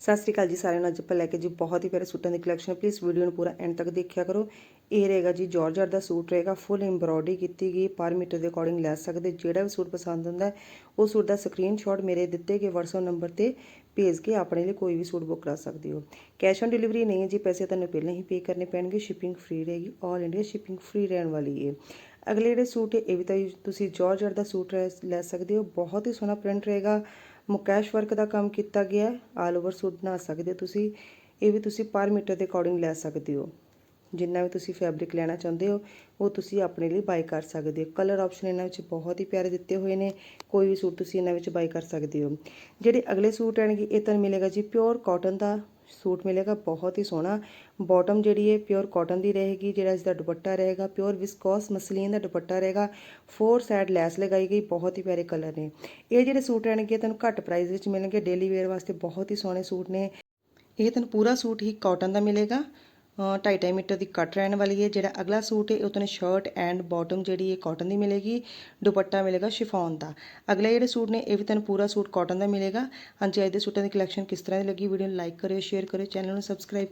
ਸਤਿ ਸ੍ਰੀ ਅਕਾਲ ਜੀ ਸਾਰਿਆਂ ਨੂੰ। ਅੱਜ ਆਪਾਂ ਲੈ ਕੇ ਜੀ ਬਹੁਤ ਹੀ ਪਿਆਰੇ ਸੂਟਾਂ ਦੀ ਕਲੈਕਸ਼ਨ ਪਲੀਜ਼ ਵੀਡੀਓ ਨੂੰ ਪੂਰਾ ਐਂਡ ਤੱਕ ਦੇਖਿਆ ਕਰੋ। ਇਹ ਰਹੇਗਾ ਜੀ ਜਾਰਜਟ ਦਾ ਸੂਟ ਰਹੇਗਾ। ਫੁੱਲ ਐਮਬ੍ਰੋਇਡਰੀ ਕੀਤੀ ਗਈ। ਪਰ ਮੀਟਰ ਦੇ ਅਕੋਰਡਿੰਗ ਲੈ ਸਕਦੇ। ਜਿਹੜਾ ਵੀ ਸੂਟ ਪਸੰਦ ਹੁੰਦਾ ਉਹ ਸੂਟ ਦਾ ਸਕਰੀਨਸ਼ਾਟ ਮੇਰੇ ਦਿੱਤੇ ਗਏ WhatsApp ਨੰਬਰ ਤੇ ਭੇਜ ਕੇ ਆਪਣੇ ਲਈ ਕੋਈ ਵੀ ਸੂਟ ਬੁੱਕ ਕਰਾ ਸਕਦੇ ਹੋ। ਕੈਸ਼ ਔਨ ਡਿਲੀਵਰੀ ਨਹੀਂ ਹੈ ਜੀ। ਪੈਸੇ ਤੁਹਾਨੂੰ ਪਹਿਲਾਂ ਹੀ ਪੇ ਕਰਨੇ ਪੈਣਗੇ। ਸ਼ਿਪਿੰਗ ਫ੍ਰੀ ਰਹੇਗੀ। ਆਲ ਇੰਡੀਆ ਸ਼ਿਪਿੰਗ ਫ੍ਰੀ ਰਹਿਣ ਵਾਲੀ ਹੈ। ਅਗਲੇ ਜਿਹੜੇ ਸੂਟ ਹੈ, ਇਹ ਵੀ ਤਾਂ ਤੁਸੀਂ ਜਾਰਜਟ ਦਾ ਸੂਟ ਰਹਿ- ਲੈ ਸਕਦੇ ਹੋ। ਬਹੁਤ ਹੀ ਸੋਹਣਾ ਪ੍ਰਿੰਟ ਰਹੇਗਾ। ਮੁਕੈਸ਼ ਵਰਕ ਦਾ ਕੰਮ ਕੀਤਾ ਗਿਆ ਹੈ। ਆਲ ਓਵਰ ਸੂਟ ਬਣਾ ਸਕਦੇ ਹੋ ਤੁਸੀਂ। ਇਹ ਵੀ ਤੁਸੀਂ ਪਰ ਮੀਟਰ ਦੇ ਅਕੋਰਡਿੰਗ ਲੈ ਸਕਦੇ ਹੋ। ਜਿੰਨਾ ਵੀ ਤੁਸੀਂ ਫੈਬਰਿਕ ਲੈਣਾ ਚਾਹੁੰਦੇ ਹੋ, ਉਹ ਤੁਸੀਂ ਆਪਣੇ ਲਈ ਬਾਈ ਕਰ ਸਕਦੇ ਹੋ। ਕਲਰ ਆਪਸ਼ਨ ਇਹਨਾਂ ਵਿੱਚ ਬਹੁਤ ਹੀ ਪਿਆਰੇ ਦਿੱਤੇ ਹੋਏ ਨੇ। ਕੋਈ ਵੀ ਸੂਟ ਤੁਸੀਂ ਇਹਨਾਂ ਵਿੱਚ ਬਾਈ ਕਰ ਸਕਦੇ ਹੋ। ਜਿਹੜੇ ਅਗਲੇ ਸੂਟ ਆਣਗੇ ਇਹ ਤੁਹਾਨੂੰ ਮਿਲੇਗਾ ਜੀ ਪਿਓਰ ਕਾਟਨ ਦਾ। ਸੂਟ ਮਿਲੇਗਾ, ਬਹੁਤ ਹੀ ਸੋਹਣਾ। ਬਾਟਮ ਜਿਹੜੀ ਹੈ ਪਿਓਰ ਕਾਟਨ ਦੀ ਰਹੇਗੀ, ਜਿਹੜਾ ਇਸ ਦਾ ਦੁਪੱਟਾ ਰਹੇਗਾ ਪਿਓਰ ਵਿਸਕੋਸ ਮਸਲੀਨ ਦਾ ਦੁਪੱਟਾ ਰਹੇਗਾ। ਫੋਰ ਸਾਈਡ ਲੈਸ ਲਗਾਈ ਗਈ, ਬਹੁਤ ਹੀ ਪਿਆਰੇ ਕਲਰ ਨੇ। ਇਹ ਜਿਹੜੇ ਸੂਟ ਰਹਿਣਗੇ ਤੁਹਾਨੂੰ ਘੱਟ ਪ੍ਰਾਈਸ ਵਿੱਚ ਮਿਲਣਗੇ। ਡੇਲੀ ਵੇਅਰ ਵਾਸਤੇ ਬਹੁਤ ਹੀ ਸੋਹਣੇ ਸੂਟ ਨੇ। ਇਹ ਤੁਹਾਨੂੰ ਪੂਰਾ ਸੂਟ ਹੀ ਕਾਟਨ ਦਾ ਮਿਲੇਗਾ। ਢਾਈ ਢਾਈ ਮੀਟਰ ਦੀ ਕੱਟ ਰਹਿਣ ਵਾਲੀ ਹੈ। ਜਿਹੜਾ ਅਗਲਾ ਸੂਟ ਹੈ ਉਹ ਤੁਹਾਨੂੰ ਸ਼ਰਟ ਐਂਡ ਬਾਟਮ ਜਿਹੜੀ ਹੈ ਕਾਟਨ ਦੀ ਮਿਲੇਗੀ, ਦੁਪੱਟਾ ਮਿਲੇਗਾ ਸ਼ਿਫੋਨ ਦਾ। ਅਗਲੇ ਜਿਹੜੇ ਸੂਟ ਨੇ, ਇਹ ਵੀ ਤੁਹਾਨੂੰ ਪੂਰਾ ਸੂਟ ਕਾਟਨ ਦਾ ਮਿਲੇਗਾ। ਹਾਂਜੀ, ਅੱਜ ਦੇ ਸੂਟਾਂ ਦੀ ਕਲੈਕਸ਼ਨ ਕਿਸ ਤਰ੍ਹਾਂ ਦੀ ਲੱਗੀ ਵੀਡੀਓ ਨੂੰ ਲਾਈਕ ਕਰਿਓ ਸ਼ੇਅਰ ਕਰਿਓ ਚੈਨਲ ਨੂੰ ਸਬਸਕ੍ਰਾਈਬ